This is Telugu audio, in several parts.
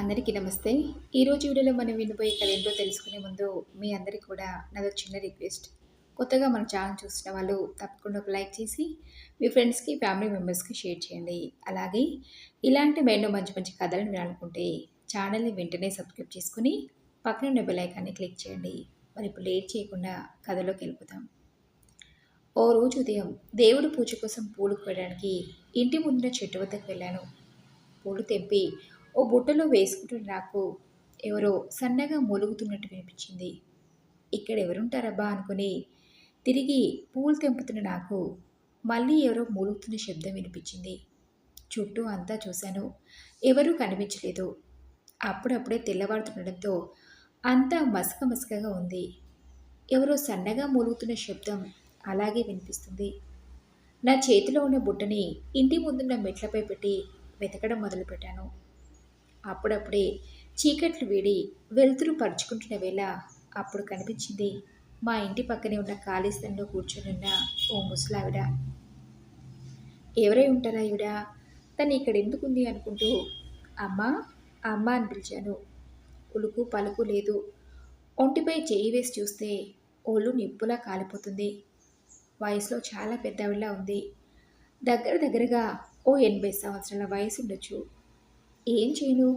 అందరికీ నమస్తే. ఈరోజు వీడియోలో మనం వినిపోయే కథ ఏంటో తెలుసుకునే ముందు మీ అందరికీ కూడా నాదో చిన్న రిక్వెస్ట్. కొత్తగా మన ఛానల్ చూసిన వాళ్ళు తప్పకుండా ఒక లైక్ చేసి మీ ఫ్రెండ్స్కి ఫ్యామిలీ మెంబర్స్కి షేర్ చేయండి. అలాగే ఇలాంటి మరెన్నో మంచి మంచి కథలను వినాలనుకుంటే ఛానల్ని వెంటనే సబ్స్క్రైబ్ చేసుకుని పక్కన ఉన్న బెల్ ఐకాన్ని క్లిక్ చేయండి. మరి ఇప్పుడు లేట్ చేయకుండా కథలోకి వెళ్ళిపోతాం ఓ రోజు ఉదయం దేవుడి పూజ కోసం పూలు కోయడానికి ఇంటి ముందున చెట్టు వద్దకు వెళ్ళాను. పూలు తెంపి ఓ బుట్టలో వేసుకుంటున్న నాకు ఎవరో సన్నగా మూలుగుతున్నట్టు వినిపించింది. ఇక్కడ ఎవరుంటారబ్బా అనుకుని తిరిగి పూలు తెంపుతున్న నాకు మళ్ళీ ఎవరో మూలుగుతున్న శబ్దం వినిపించింది. చుట్టూ అంతా చూశాను. ఎవరూ కనిపించలేదు. అప్పుడప్పుడే తెల్లవారుతుండడంతో అంతా మసక మసకగా ఉంది. ఎవరో సన్నగా మూలుగుతున్న శబ్దం అలాగే వినిపిస్తుంది. నా చేతిలో ఉన్న బుట్టని ఇంటి ముందున్న మెట్లపై పెట్టి వెతకడం మొదలుపెట్టాను. అప్పుడప్పుడే చీకట్లు వీడి వెలుతురు పరుచుకుంటున్న వేళ అప్పుడు కనిపించింది మా ఇంటి పక్కనే ఉన్న ఖాళీ స్థలంలో కూర్చొని ఉన్న ఓ ముసలావిడ. ఎవరై ఉంటారా ఈవిడ? తను ఇక్కడ ఎందుకుంది? అనుకుంటూ అమ్మా అమ్మ అని పిలిచాను. ఉలుకు పలుకు లేదు. ఒంటిపై చేయి వేసి చూస్తే ఒళ్ళు నిప్పులా కాలిపోతుంది. వయసులో చాలా పెద్దవిలా ఉంది. దగ్గర దగ్గరగా ఓ ఎనభై సంవత్సరాల వయసు ఉండొచ్చు ఏం చేయను?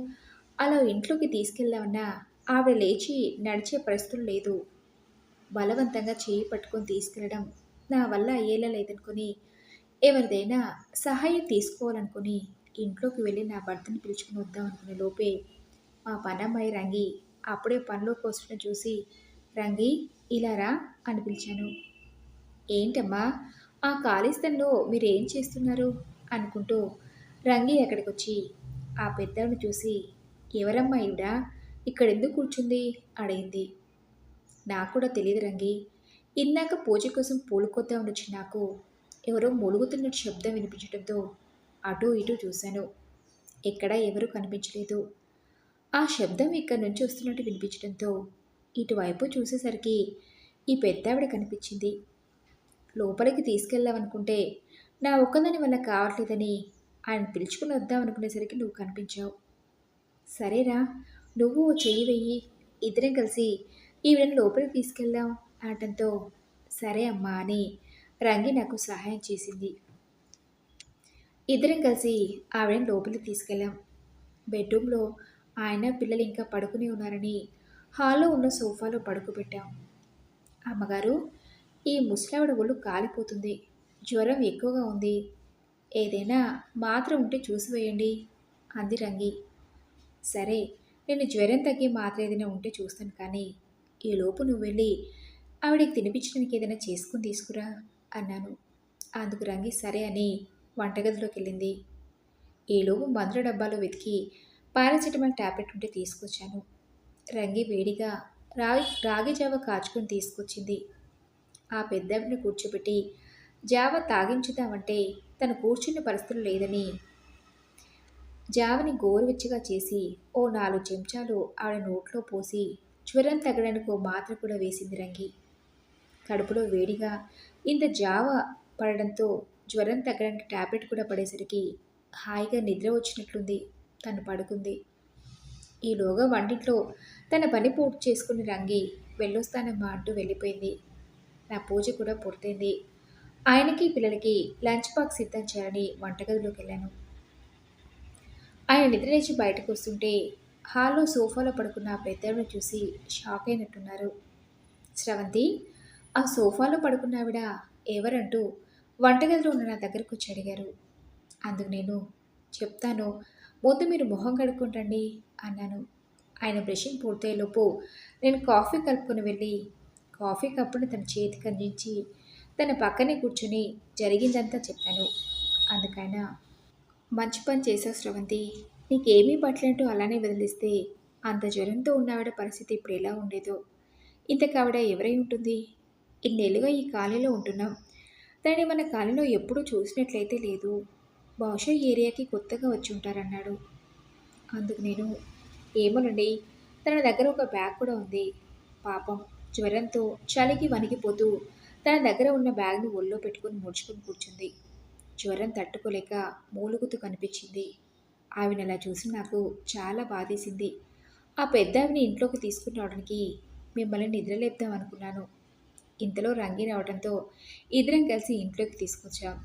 అలా ఇంట్లోకి తీసుకెళ్దామన్నా ఆవిడ లేచి నడిచే పరిస్థితులు లేదు. బలవంతంగా చేయి పట్టుకొని తీసుకెళ్ళడం నా వల్ల అయ్యేలా లేదనుకుని ఎవరిదైనా సహాయం తీసుకోవాలనుకుని ఇంట్లోకి వెళ్ళి నా భర్తని పిలుచుకుని వద్దాం అనుకునే లోపే మా పనమ్మాయి రంగి అప్పుడే పనిలోకి వస్తున్న చూసి రంగి ఇలా రా అని పిలిచాను. ఏంటమ్మా ఆ ఖాళీ స్థలంలో మీరు ఏం చేస్తున్నారు? అనుకుంటూ రంగి అక్కడికి వచ్చి ఆ పెద్దను చూసి ఎవరమ్మా ఈవిడ? ఇక్కడ ఎందుకు కూర్చుంది? అడిగింది. నాకు కూడా తెలియదు రంగి. ఇందాక పూజ కోసం పూలు కొత్త వచ్చి నాకు. ఎవరో మూలుగుతున్న శబ్దం వినిపించడంతో అటు ఇటు చూశాను. ఎక్కడా ఎవరూ కనిపించలేదు. ఆ శబ్దం ఇక్కడి నుంచి వస్తున్నట్టు వినిపించడంతో ఇటువైపు చూసేసరికి ఈ పెద్దావిడ కనిపించింది. లోపలికి తీసుకెళ్దామనుకుంటే నా ఒక్కదాని వల్ల కావట్లేదని ఆయన పిలుచుకుని వద్దాం అనుకునేసరికి నువ్వు కనిపించావు. సరేరా నువ్వు చెయ్యి వెయ్యి ఇద్దరం కలిసి ఈవిడని లోపలికి తీసుకెళ్దాం అనటంతో సరే అమ్మా అని రంగి నాకు సహాయం చేసింది. ఇద్దరం కలిసి ఆవిడని లోపలికి తీసుకెళ్ళాం. బెడ్రూమ్లో ఆయన పిల్లలు ఇంకా పడుకుని ఉన్నారని హాల్లో ఉన్న సోఫాలో పడుకోబెట్టాం అమ్మగారు ఈ ముసలావిడ ఒళ్ళు కాలిపోతుంది జ్వరం ఎక్కువగా ఉంది ఏదైనా మాత్ర ఉంటే చూసి వేయండి అంది రంగి. సరే నేను జ్వరం తగ్గే మాత్ర ఏదైనా ఉంటే చూస్తాను కానీ ఈలోపు నువ్వు వెళ్ళి ఆవిడకి తినిపించడానికి ఏదైనా చేసుకుని తీసుకురా అన్నాను. అందుకు రంగి సరే అని వంటగదిలోకి వెళ్ళింది. ఈలోపు మందుల డబ్బాలో వెతికి పారాసిటమాల్ ట్యాబ్లెట్ ఉంటే తీసుకొచ్చాను. రంగి వేడిగా రాగి రాగి జావ కాచుకొని తీసుకొచ్చింది. ఆ పెద్దవిని కూర్చోబెట్టి జావ తాగించుదామంటే తను కూర్చున్న పరిస్థితులు లేదని. జావని గోరువెచ్చగా చేసి ఓ నాలుగు చెంచాలు ఆవిడ నోట్లో పోసి జ్వరం తగ్గడానికి ఓ మాత్ర కూడా వేసింది రంగి. కడుపులో వేడిగా ఇంత జావ పడడంతో జ్వరం తగ్గడానికి టాబ్లెట్ కూడా పడేసరికి హాయిగా నిద్ర వచ్చినట్లుంది. తను పడుకుంది. ఈలోగా వంటింట్లో తన పని పూర్తి చేసుకుని రంగి వెళ్ళొస్తానమ్మా అంటూ వెళ్ళిపోయింది. నా పూజ కూడా పూర్తయింది. ఆయనకి పిల్లలకి లంచ్ బాక్స్ సిద్ధం చేయాలని వంటగదిలోకి వెళ్ళాను. ఆయన నిద్రలేచి బయటకు వస్తుంటే హాల్లో సోఫాలో పడుకున్న ఆ చూసి షాక్ అయినట్టున్నారు. స్రవంతి ఆ సోఫాలో పడుకున్న ఆవిడ ఎవరంటూ వంటగదిలో ఉన్న నా దగ్గరకు వచ్చి అడిగారు. అందుకు నేను చెప్తాను ముందు మీరు మొహం కడుక్కుంటండి అన్నాను. ఆయన బ్రషింగ్ పూర్తయ్యేలోపు నేను కాఫీ కలుపుకొని వెళ్ళి కాఫీ కప్పును తన చేతికి అందించి తన పక్కనే కూర్చుని జరిగిందంతా చెప్పాను. అందుకైనా మంచి పని చేసావు స్రవంతి. నీకేమీ పట్లంటూ అలానే వదిలిస్తే అంత జ్వరంతో ఉన్నవాడ పరిస్థితి ఇప్పుడు ఎలా ఉండేదో. ఇంతకావిడ ఎవరై ఉంటుంది? ఇన్నేళ్ళుగా ఈ కాలనీలో ఉంటున్నాం. దాన్ని మన కాలనీలో ఎప్పుడూ చూసినట్లయితే లేదు. బహుశా ఈ ఏరియాకి కొత్తగా వచ్చి ఉంటారన్నాడు. అందుకు నేను ఏమోనండి తన దగ్గర ఒక బ్యాగ్ కూడా ఉంది. పాపం జ్వరంతో చలికి వణికిపోతూ తన దగ్గర ఉన్న బ్యాగ్ను ఒళ్ళో పెట్టుకుని ముడుచుకుని కూర్చుంది. జ్వరం తట్టుకోలేక మూలుగుతూ కనిపించింది. ఆవిడ అలా చూసి నాకు చాలా బాధేసింది. ఆ పెద్ద ఆవిని ఇంట్లోకి తీసుకుని రావడానికి మిమ్మల్ని నిద్రలేపుదాం అనుకున్నాను. ఇంతలో రంగి రావడంతో ఇద్దరం కలిసి ఇంట్లోకి తీసుకొచ్చాం.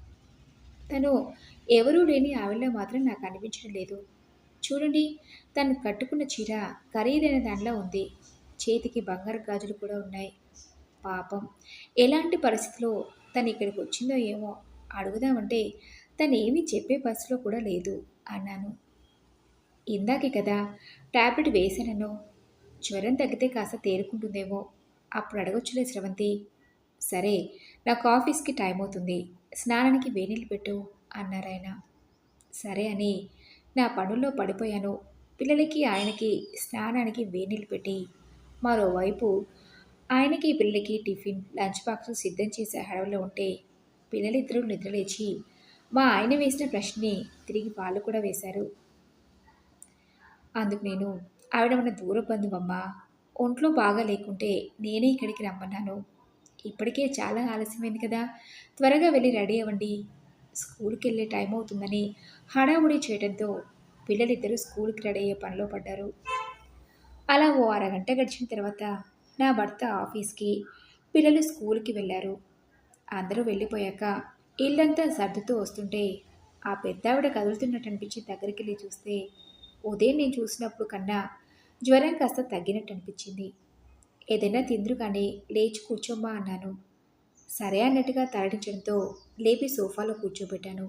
తను ఎవరూ లేని ఆవిడలో మాత్రం నాకు అనిపించడం లేదు. చూడండి తను కట్టుకున్న చీర ఖరీదైన దానిలో ఉంది. చేతికి బంగారు గాజులు కూడా ఉన్నాయి. పాపం. ఎలాంటి పరిస్థితిలో తను ఇక్కడికి వచ్చిందో ఏమో అడుగుదామంటే తను ఏమీ చెప్పే పరిస్థితిలో కూడా లేదు అన్నాను. ఇందాకే కదా టాబ్లెట్ వేసానను జ్వరం తగ్గితే కాస్త తేరుకుంటుందేమో అప్పుడు అడగొచ్చులే స్రవంతి సరే నాకు ఆఫీస్కి టైం అవుతుంది స్నానానికి వేనీళ్ళు పెట్టు అన్నారాయన సరే అని నా పనుల్లో పడిపోయాను. పిల్లలకి ఆయనకి స్నానానికి వేనీళ్ళు పెట్టి మరోవైపు ఆయనకి పిల్లలకి టిఫిన్ లంచ్ బాక్స్ సిద్ధం చేసే హడవలో ఉంటే పిల్లలిద్దరూ నిద్రలేచి మా ఆయన వేసిన ప్రశ్నని తిరిగి వాళ్ళు కూడా వేశారు. అందుకు నేను ఆవిడ మన దూర బంధువమ్మ ఒంట్లో బాగా లేకుంటే నేనే ఇక్కడికి రమ్మన్నాను. ఇప్పటికే చాలా ఆలస్యమైంది కదా త్వరగా వెళ్ళి రెడీ అవ్వండి. స్కూల్కి వెళ్ళే టైం అవుతుందని హడావుడి చేయడంతో పిల్లలిద్దరూ స్కూల్కి రెడీ అయ్యే పనిలో పడ్డారు. అలా ఓ అరగంట గడిచిన తర్వాత నా భర్త ఆఫీస్కి పిల్లలు స్కూల్కి వెళ్ళారు. అందరూ వెళ్ళిపోయాక ఇల్లంతా సర్దుతూ వస్తుంటే ఆ పెద్దావిడ కదులుతున్నట్టు అనిపించి దగ్గరికి వెళ్ళి చూస్తే ఉదయం నేను చూసినప్పుడు కన్నా జ్వరం కాస్త తగ్గినట్టు అనిపించింది ఏదైనా తిందురు కానీ లేచి కూర్చోమ్మా అన్నాను. సరే అన్నట్టుగా తరడించడంతో లేపి సోఫాలో కూర్చోబెట్టాను.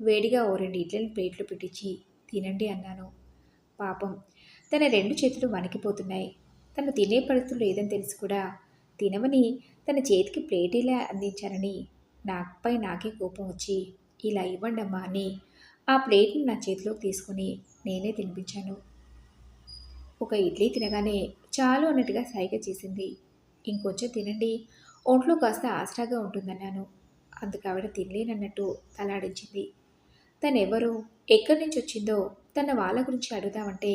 వేడిగా ఓ రెండు ఇడ్లని ప్లేట్లు పెట్టించి తినండి అన్నాను. పాపం తన రెండు చేతులు వణికిపోతున్నాయి. తను తినే పరిస్థితులు లేదని తెలిసి కూడా తినమని తన చేతికి ప్లేట్ ఇలా అందించానని నాపై నాకే కోపం వచ్చి ఇలా ఇవ్వండమ్మా అని ఆ ప్లేట్ని నా చేతిలోకి తీసుకుని నేనే తినిపించాను. ఒక ఇడ్లీ తినగానే చాలు అన్నట్టుగా సైగ చేసింది. ఇంకొంచెం తినండి ఒంట్లో కాస్త ఆసరాగా ఉంటుందన్నాను. అందుకు ఆవిడ తినలేనన్నట్టు తలాడించింది తనెవరో ఎక్కడి నుంచి వచ్చిందో తన వాళ్ళ గురించి అడుగుదామంటే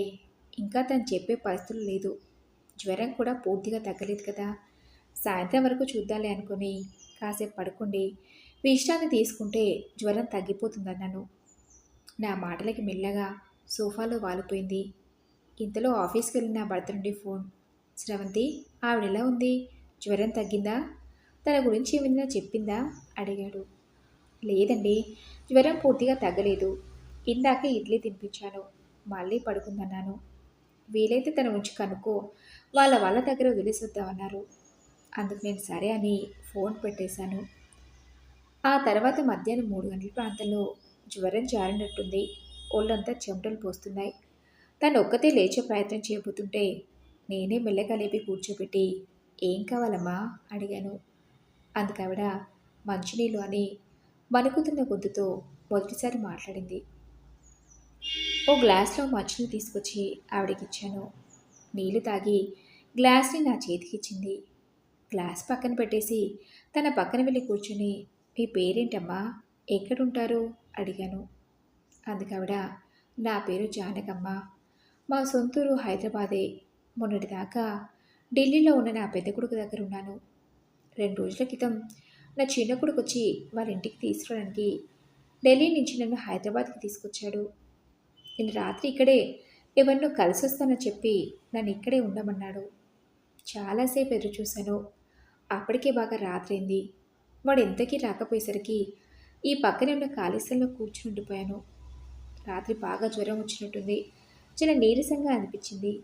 ఇంకా తను చెప్పే పరిస్థితులు లేదు. జ్వరం కూడా పూర్తిగా తగ్గలేదు కదా. సాయంత్రం వరకు చూద్దాలే అనుకుని కాసేపు పడుకోండి విశ్రాంతి తీసుకుంటే జ్వరం తగ్గిపోతుందన్నాను. నా మాటలకి మెల్లగా సోఫాలో వాలిపోయింది. ఇంతలో ఆఫీస్కి వెళ్ళిన నా భర్త నుండి ఫోన్. శ్రవంతి ఆవిడ ఎలా ఉంది? జ్వరం తగ్గిందా? తన గురించి ఏమైనా చెప్పిందా? అడిగాడు. లేదండి జ్వరం పూర్తిగా తగ్గలేదు. ఇందాక ఇడ్లీ తినిపించాను. మళ్ళీ పడుకుందన్నాను. వీలైతే తన ఉంచి కనుక్కో. వాళ్ళ వాళ్ళ దగ్గర వదిలేసొద్దామన్నారు అందుకు నేను సరే అని ఫోన్ పెట్టేశాను. ఆ తర్వాత మధ్యాహ్నం మూడు గంటల ప్రాంతంలో జ్వరం జారినట్టుంది. ఒళ్ళంతా చెమటలు పోస్తున్నాయి. తను ఒక్కతే లేచే ప్రయత్నం చేయబోతుంటే నేనే మెల్లగా లేపి కూర్చోబెట్టి ఏం కావాలమ్మా? అడిగాను. అందుకావిడ మంచినీళ్ళు అని వణుకుతున్న గొంతుతో మొదటిసారి మాట్లాడింది. ఓ గ్లాస్లో మంచినీళ్ళు తీసుకొచ్చి ఆవిడకిచ్చాను. నీళ్ళు తాగి గ్లాస్ని నా చేతికిచ్చింది. గ్లాస్ పక్కన పెట్టేసి తన పక్కన వెళ్ళి కూర్చుని మీ పేరేంటమ్మా? ఎక్కడుంటారు? అడిగాను. అందుకావిడ నా పేరు జానకమ్మ. మా సొంతూరు హైదరాబాదే. మొన్నటిదాకా ఢిల్లీలో ఉన్న నా పెద్ద కొడుకు దగ్గర ఉన్నాను రెండు రోజుల క్రితం నా చిన్న కొడుకు వచ్చి వాళ్ళ ఇంటికి తీసుకురావడానికి ఢిల్లీ నుంచి నన్ను హైదరాబాద్కి తీసుకొచ్చాడు. నేను రాత్రి ఇక్కడే ఎవరినో కలిసి వస్తానని చెప్పి నన్ను ఇక్కడే ఉండమన్నాడు. చాలాసేపు ఎదురు చూశాను అప్పటికే బాగా రాత్రైంది. వాడు ఎంతకీ రాకపోయేసరికి ఈ పక్కనే ఉన్న ఖాళీ స్థలంలో కూర్చుని ఉండిపోయాను. రాత్రి బాగా జ్వరం వచ్చినట్టుంది. చాలా నీరసంగా అనిపించింది.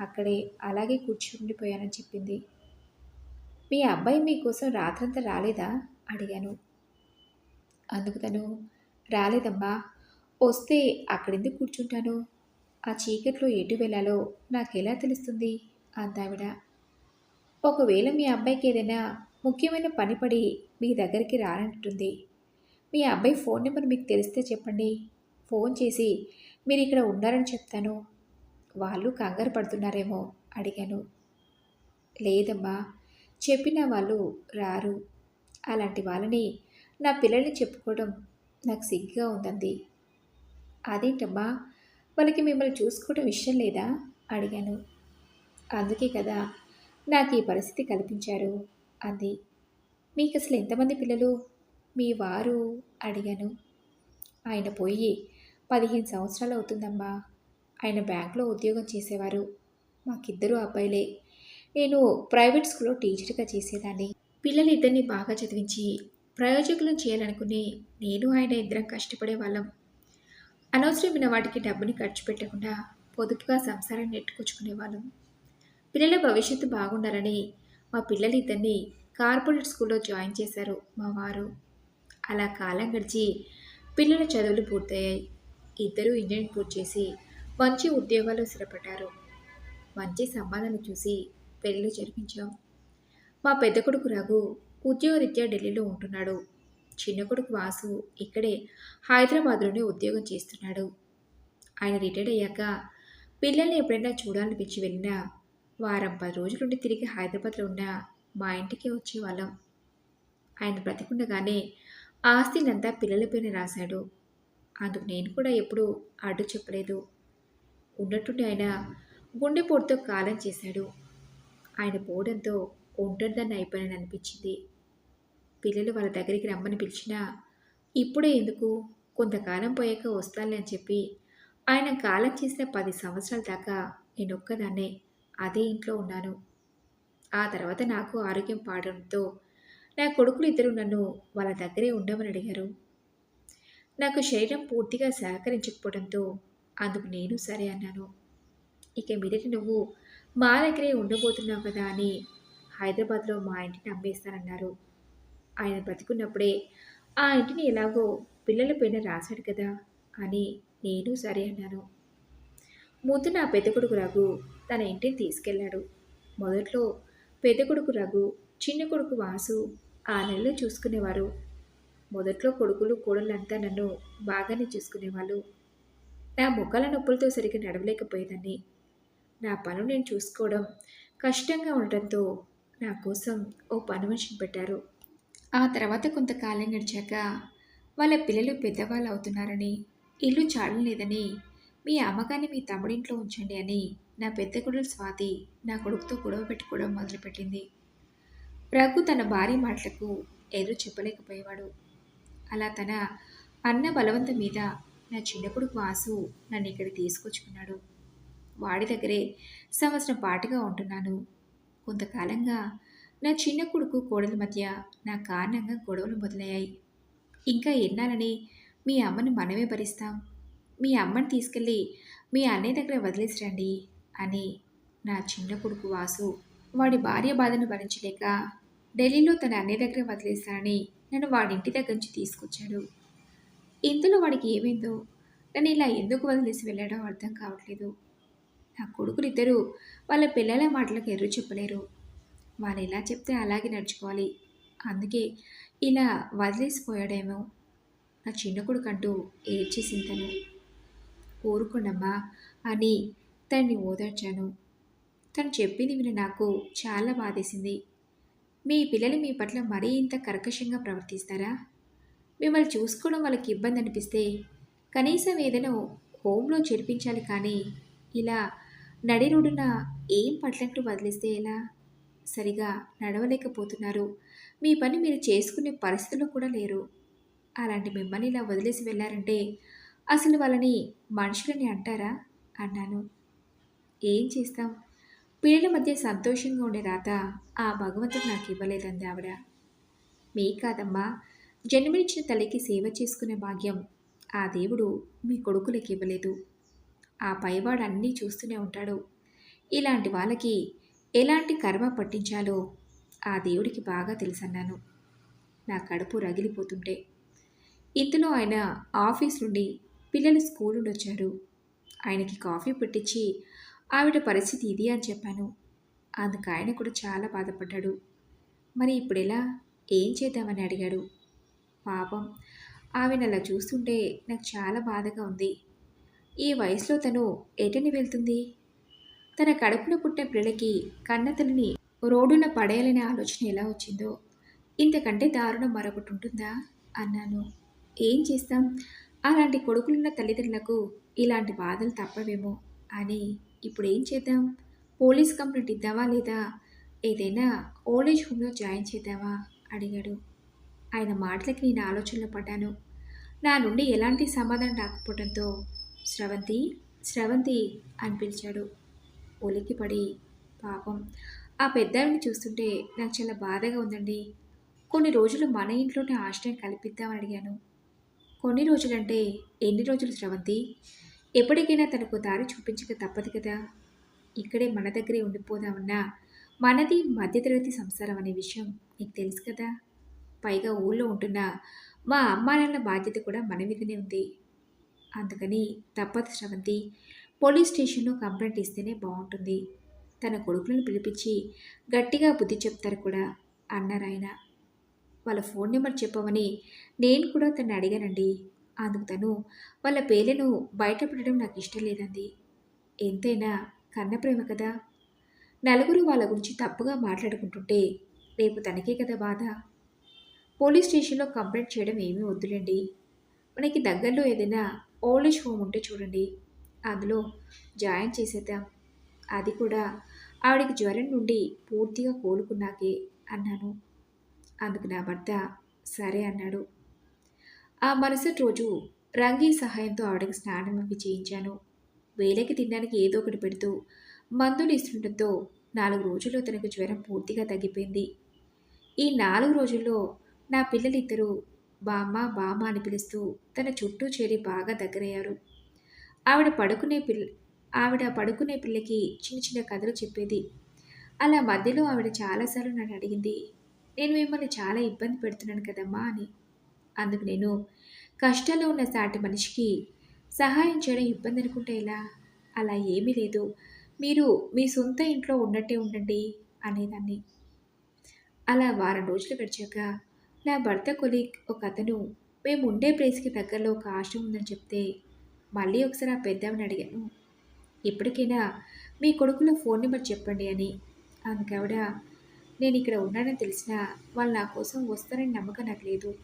అక్కడే అలాగే కూర్చుండిపోయానని చెప్పింది. మీ అబ్బాయి మీకోసం రాత్రంతా రాలేదా? అడిగాను. అందుకు తను రాలేదమ్మా వస్తే అక్కడెందుకు కూర్చుంటాను? ఆ చీకట్లో ఎటు వెళ్ళాలో నాకెలా తెలుస్తుంది? అందావిడ. ఒకవేళ మీ అబ్బాయికి ఏదైనా ముఖ్యమైన పని పడి మీ దగ్గరికి రానంటుంది మీ అబ్బాయి ఫోన్ నెంబర్ మీకు తెలిస్తే చెప్పండి. ఫోన్ చేసి మీరు ఇక్కడ ఉన్నారని చెప్తాను. వాళ్ళు కంగారు పడుతున్నారేమో అడిగాను. లేదమ్మా చెప్పిన వాళ్ళు రారు. అలాంటి వాళ్ళని నా పిల్లల్ని చెప్పుకోవడం నాకు సిగ్గుగా ఉందంది. అదేంటమ్మా వాళ్ళకి మిమ్మల్ని చూసుకోవటం ఇష్టం లేదా? అడిగాను. అందుకే కదా నాకు ఈ పరిస్థితి కల్పించారు అంది. మీకు అసలు ఎంతమంది పిల్లలు? మీ వారు? అడిగాను. ఆయన పోయి పదిహేను సంవత్సరాలు అవుతుందమ్మా. ఆయన బ్యాంకులో ఉద్యోగం చేసేవారు. మాకిద్దరు అబ్బాయిలే. నేను ప్రైవేట్ స్కూల్లో టీచర్గా చేసేదాన్ని. పిల్లలు ఇద్దరిని బాగా చదివించి ప్రయోజకులను చేయాలనుకుని నేను ఆయన ఇద్దరం కష్టపడే వాళ్ళం. అనవసరమైన వాటికి డబ్బుని ఖర్చు పెట్టకుండా పొదుపుగా సంసారాన్ని నెట్టుకొచ్చుకునేవాళ్ళం పిల్లల భవిష్యత్తు బాగుండాలని మా పిల్లలు ఇద్దరిని కార్పొరేట్ స్కూల్లో జాయిన్ చేశారు మా వారు. అలా కాలం గడిచి పిల్లల చదువులు పూర్తయ్యాయి. ఇద్దరూ ఇంజనీరింగ్ పూర్తి చేసి మంచి ఉద్యోగాలు స్థిరపడ్డారు. మంచి సంబంధాలు చూసి పెళ్ళి జరిపించాం. మా పెద్ద కొడుకు రఘు ఉద్యోగరీత్యా ఢిల్లీలో ఉంటున్నాడు. చిన్న కొడుకు వాసు ఇక్కడే హైదరాబాద్లోనే ఉద్యోగం చేస్తున్నాడు. ఆయన రిటైర్డ్ అయ్యాక పిల్లల్ని ఎప్పుడైనా చూడాలనిపించి వెళ్ళినా వారం పది రోజులుండి తిరిగి హైదరాబాద్లో ఉన్న మా ఇంటికి వచ్చేవాళ్ళం. ఆయన బ్రతికుండగానే ఆస్తినంతా పిల్లల పేరున రాశాడు. అందుకు నేను కూడా ఎప్పుడూ అడ్డు చెప్పలేదు. ఉన్నట్టుండి ఆయన గుండెపోటుతో కాలం చేశాడు. ఆయన పోవడంతో ఒంటరిదాన్ని అయిపోయానని అనిపించింది పిల్లలు వాళ్ళ దగ్గరికి రమ్మని పిలిచినా ఇప్పుడే ఎందుకు? కొంతకాలం పోయాక వస్తానులే అని చెప్పి ఆయన కాలం చేసిన పది సంవత్సరాల దాకా నేను ఒక్కదాన్నే అదే ఇంట్లో ఉన్నాను. ఆ తర్వాత నాకు ఆరోగ్యం పాడడంతో నా కొడుకులు ఇద్దరు నన్ను వాళ్ళ దగ్గరే ఉండమని అడిగారు. నాకు శరీరం పూర్తిగా సహకరించకపోవడంతో అందుకు నేను సరే అన్నాను. ఇక మీదట నువ్వు మా దగ్గరే ఉండబోతున్నావు కదా అని హైదరాబాద్లో మా ఇంటిని అమ్మేస్తానన్నారు ఆయన బ్రతికున్నప్పుడే ఆ ఇంటిని ఎలాగో పిల్లల పైన రాశాడు కదా అని నేను సరే అన్నాను. ముందు నా పెద్ద కొడుకు రఘు తన ఇంటిని తీసుకెళ్ళాడు. మొదట్లో పెద్ద కొడుకు రఘు చిన్న కొడుకు వాసు ఆ నెలలో చూసుకునేవారు. మొదట్లో కొడుకులు కోడళ్ళంతా నన్ను బాగానే చూసుకునేవాళ్ళు. నా ముఖాల నొప్పులతో సరిగ్గా నడవలేకపోయేదాన్ని. నా పను నేను చూసుకోవడం కష్టంగా ఉండటంతో నా కోసం ఓ పని మనిషిని పెట్టారు. ఆ తర్వాత కొంతకాలం గడిచాక వాళ్ళ పిల్లలు పెద్దవాళ్ళు అవుతున్నారని ఇల్లు చాలలేదని మీ అమ్మగారిని మీ తమ్ముడింట్లో ఉంచండి అని నా పెద్ద కొడుకు స్వాతి నా కొడుకుతో గొడవ పెట్టుకోవడం మొదలుపెట్టింది. రఘు తన భార్య మాటలకు ఎదురు చెప్పలేకపోయేవాడు. అలా తన అన్న బలవంతం మీద నా చిన్న కొడుకు వాసు నన్ను ఇక్కడికి తీసుకొచ్చుకున్నాడు. వాడి దగ్గరే సంవత్సరం పాటుగా ఉంటున్నాను. కొంతకాలంగా నా చిన్న కొడుకు కోడల మధ్య నా కారణంగా గొడవలు మొదలయ్యాయి. ఇంకా ఎన్నాలని మీ అమ్మని మనమే భరిస్తాం. మీ అమ్మని తీసుకెళ్ళి మీ అన్నయ్య దగ్గర వదిలేసి రండి అని నా చిన్న కొడుకు వాసు వాడి భార్య బాధను భరించలేక ఢిల్లీలో తన అన్నయ్య దగ్గర వదిలేస్తానని నన్ను వాడి ఇంటి దగ్గర నుంచి తీసుకొచ్చాడు. ఇందులో వాడికి ఏమైందో నన్ను ఇలా ఎందుకు వదిలేసి వెళ్ళాడో అర్థం కావట్లేదు. నా కొడుకులిద్దరూ వాళ్ళ పిల్లల మాటలకు ఎదురు చెప్పలేరు వాళ్ళు ఎలా చెప్తే అలాగే నడుచుకోవాలి. అందుకే ఇలా వదిలేసిపోయాడేమో. నా చిన్న కొడుకంటూ ఏడ్చేసింది తను ఊరుకోండమ్మా అని తన్ని ఓదార్చాను. తను చెప్పింది విని నాకు చాలా బాధేసింది. మీ పిల్లలు మీ పట్ల మరీ ఇంత కర్కశంగా ప్రవర్తిస్తారా? మిమ్మల్ని చూసుకోవడం వాళ్ళకి ఇబ్బంది అనిపిస్తే కనీసం ఏదైనా హోంలో చేర్పించాలి కానీ ఇలా నడి రోడ్డున ఏం పట్లంటూ వదిలేస్తే ఎలా? సరిగా నడవలేకపోతున్నారు. మీ పని మీరు చేసుకునే పరిస్థితుల్లో కూడా లేరు. అలాంటి మిమ్మల్ని ఇలా వదిలేసి వెళ్ళారంటే అసలు వాళ్ళని మనుషులని అంటారా? అన్నాను. ఏం చేస్తాం? పిల్లల మధ్య సంతోషంగా ఉండే రాత ఆ భగవంతుడు నాకు ఇవ్వలేదంది ఆవిడ. మీ కాదమ్మా. జన్మనిచ్చిన తల్లికి సేవ చేసుకునే భాగ్యం ఆ దేవుడు మీ కొడుకులకి ఇవ్వలేదు. ఆ పైవాడు అన్నీ చూస్తూనే ఉంటాడు. ఇలాంటి వాళ్ళకి ఎలాంటి కర్మ పట్టించాలో ఆ దేవుడికి బాగా తెలుసన్నాను. నా కడుపు రగిలిపోతుంటే ఇంతలో ఆయన ఆఫీస్ నుండి పిల్లలు స్కూల్ నుండి వచ్చారు ఆయనకి కాఫీ పెట్టించి ఆవిడ పరిస్థితి ఇది అని చెప్పాను. అందుకు ఆయన కూడా చాలా బాధపడ్డాడు. మరి ఇప్పుడు ఎలా ఏం చేద్దామని అడిగాడు. పాపం ఆమెను అలా చూస్తుంటే నాకు చాలా బాధగా ఉంది. ఈ వయసులో తను ఎటని వెళ్తుంది? తన కడుపున పుట్టే పిల్లలకి కన్నతల్లిని రోడ్డున పడేయాలనే ఆలోచన ఎలా వచ్చిందో ఇంతకంటే దారుణం మరొకటి ఉంటుందా? అన్నాను. ఏం చేస్తాం? అలాంటి కొడుకులున్న తల్లిదండ్రులకు ఇలాంటి బాధలు తప్పవేమో అని ఇప్పుడు ఏం చేద్దాం? పోలీస్ కంప్లైంట్ ఇద్దామా లేదా? ఏదైనా ఓల్డేజ్ హోమ్లో జాయిన్ చేద్దామా అడిగాడు. ఆయన మాటలకి నేను ఆలోచనలో పడ్డాను. నా నుండి ఎలాంటి సమాధానం రాకపోవడంతో స్రవంతి స్రవంతి అని పిలిచాడు. ఉలిక్కిపడి పాపం. ఆ పెద్దావిని చూస్తుంటే నాకు చాలా బాధగా ఉందండి. కొన్ని రోజులు మన ఇంట్లోనే ఆశ్రయం కల్పిద్దామని అడిగాను. కొన్ని రోజులంటే ఎన్ని రోజులు స్రవంతి ఎప్పటికైనా తనకు దారి చూపించక తప్పదు కదా. ఇక్కడే మన దగ్గరే ఉండిపోదామన్నా మనది మధ్యతరగతి సంసారం అనే విషయం నీకు తెలుసు కదా. పైగా ఊళ్ళో ఉంటున్న మా అమ్మానాన్న బాధ్యత కూడా మన మీదనే ఉంది. అందుకని తప్పదు శ్రవంతి. పోలీస్ స్టేషన్లో కంప్లైంట్ ఇస్తేనే బాగుంటుంది. తన కొడుకులను పిలిపించి గట్టిగా బుద్ధి చెప్తారు కూడా అన్నారు ఆయన. వాళ్ళ ఫోన్ నెంబర్ చెప్పమని నేను కూడా తను అడిగానండి. అందుకు తను వాళ్ళ పేర్లను బయట పెట్టడం నాకు ఇష్టం లేదండి ఎంతైనా కన్న ప్రేమ కదా. నలుగురు వాళ్ళ గురించి తప్పుగా మాట్లాడుకుంటుంటే రేపు తనకే కదా బాధ. పోలీస్ స్టేషన్లో కంప్లైంట్ చేయడం ఏమీ వద్దులేండి. మనకి దగ్గరలో ఏదైనా ఓల్డ్ ఏజ్ హోమ్ ఉంటే చూడండి. అందులో జాయిన్ చేసేద్దాం? అది కూడా ఆవిడకి జ్వరం నుండి పూర్తిగా కోలుకున్నాకే అన్నాను. అందుకు నా భర్త సరే అన్నాడు. ఆ మరుసటి రోజు రంగీ సహాయంతో ఆవిడకి స్నానం అవి చేయించాను. వేలకి తినడానికి ఏదో ఒకటి పెడుతూ మందులు ఇస్తుండటంతో నాలుగు రోజుల్లో తనకు జ్వరం పూర్తిగా తగ్గిపోయింది. ఈ నాలుగు రోజుల్లో నా పిల్లలిద్దరూ బామ్మ బామ్మ అని పిలుస్తూ తన చుట్టూ చేరి బాగా దగ్గరయ్యారు. ఆవిడ పడుకునే పిల్ల ఆవిడ పడుకునే పిల్లకి చిన్న చిన్న కథలు చెప్పేది. అలా మధ్యలో ఆవిడ చాలాసార్లు నన్ను అడిగింది నేను మిమ్మల్ని చాలా ఇబ్బంది పెడుతున్నాను కదమ్మా అని. అందుకు నేను కష్టాల్లో ఉన్న సాటి మనిషికి సహాయం చేయడం ఇబ్బంది అనుకుంటే ఎలా? అలా ఏమీ లేదు. మీరు మీ సొంత ఇంట్లో ఉన్నట్టే ఉండండి అనేదాన్ని. అలా వారం రోజులు గడిచాక నా భర్త కొలీగ్ ఒక అతను మేము ఉండే ప్లేస్కి దగ్గరలో ఒక ఆశ్రమం ఉందని చెప్తే మళ్ళీ ఒకసారి ఆ పెద్దామని అడిగాను ఇప్పటికైనా మీ కొడుకులో ఫోన్ నెంబర్ చెప్పండి అని. అందుకావిడ నేను ఇక్కడ ఉన్నానని తెలిసినా వాళ్ళు నా కోసం వస్తారని నమ్మకం నాకు లేదు.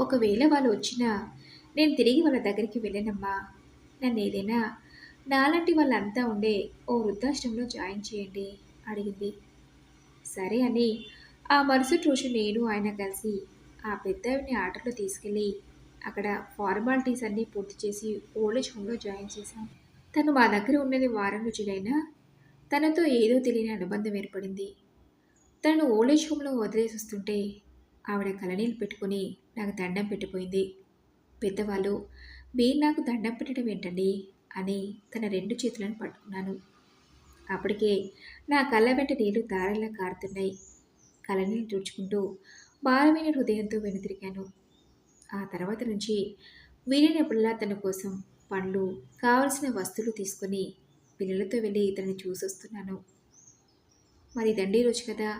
ఒకవేళ వాళ్ళు వచ్చినా నేను తిరిగి వాళ్ళ దగ్గరికి వెళ్ళనమ్మా. నన్ను ఏదైనా నాలాంటి వాళ్ళంతా ఉండే ఓ వృద్ధాశ్రమంలో జాయిన్ చేయండి అడిగింది. సరే అని ఆ మరుసటి రోజు నేను ఆయన కలిసి ఆ పెద్దవిని ఆటోలో తీసుకెళ్ళి అక్కడ ఫార్మాలిటీస్ అన్నీ పూర్తి చేసి ఓల్డేజ్ హోమ్లో జాయిన్ చేశాం. తను మా దగ్గర ఉన్నది వారం రోజులైనా తనతో ఏదో తెలియని అనుబంధం ఏర్పడింది. తను ఓల్డేజ్ హోమ్లో వదిలేసి వస్తుంటే ఆవిడ కలనీళ్ళు పెట్టుకుని నాకు దండం పెట్టిపోయింది. పెద్దవాళ్ళు మీరు నాకు దండం పెట్టడం ఏంటండి? అని తన రెండు చేతులను పట్టుకున్నాను. అప్పటికే నా కళ్ళ వెంట నీళ్ళు దారల్లా కారుతున్నాయి. కలనీళ్ళు తుడుచుకుంటూ భారమైన హృదయంతో వెనుతిరిగాను. ఆ తర్వాత నుంచి వీలైనప్పుడల్లా తన కోసం పండ్లు కావలసిన వస్తువులు తీసుకొని పిల్లలతో వెళ్ళి ఇతన్ని చూసొస్తున్నాను. మరి దండి రోజు కదా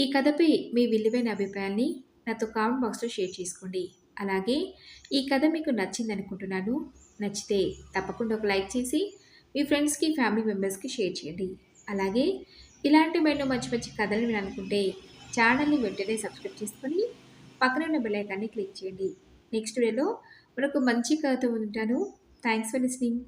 ఈ కథపై మీ విలువైన అభిప్రాయాన్ని నాతో కామెంట్ బాక్స్లో షేర్ చేసుకోండి. అలాగే ఈ కథ మీకు నచ్చింది అనుకుంటున్నాను నచ్చితే తప్పకుండా ఒక లైక్ చేసి మీ ఫ్రెండ్స్కి ఫ్యామిలీ మెంబర్స్కి షేర్ చేయండి. అలాగే ఇలాంటి మరెన్నో మంచి మంచి కథలు వినాలనుకుంటే ఛానల్ని వెంటనే సబ్స్క్రైబ్ చేసుకొని పక్కన ఉన్న బెల్ ఐకాన్ని క్లిక్ చేయండి. నెక్స్ట్ వీడియోలో మరొక మంచి కథతో ఉంటాను థ్యాంక్స్ ఫర్ లిస్నింగ్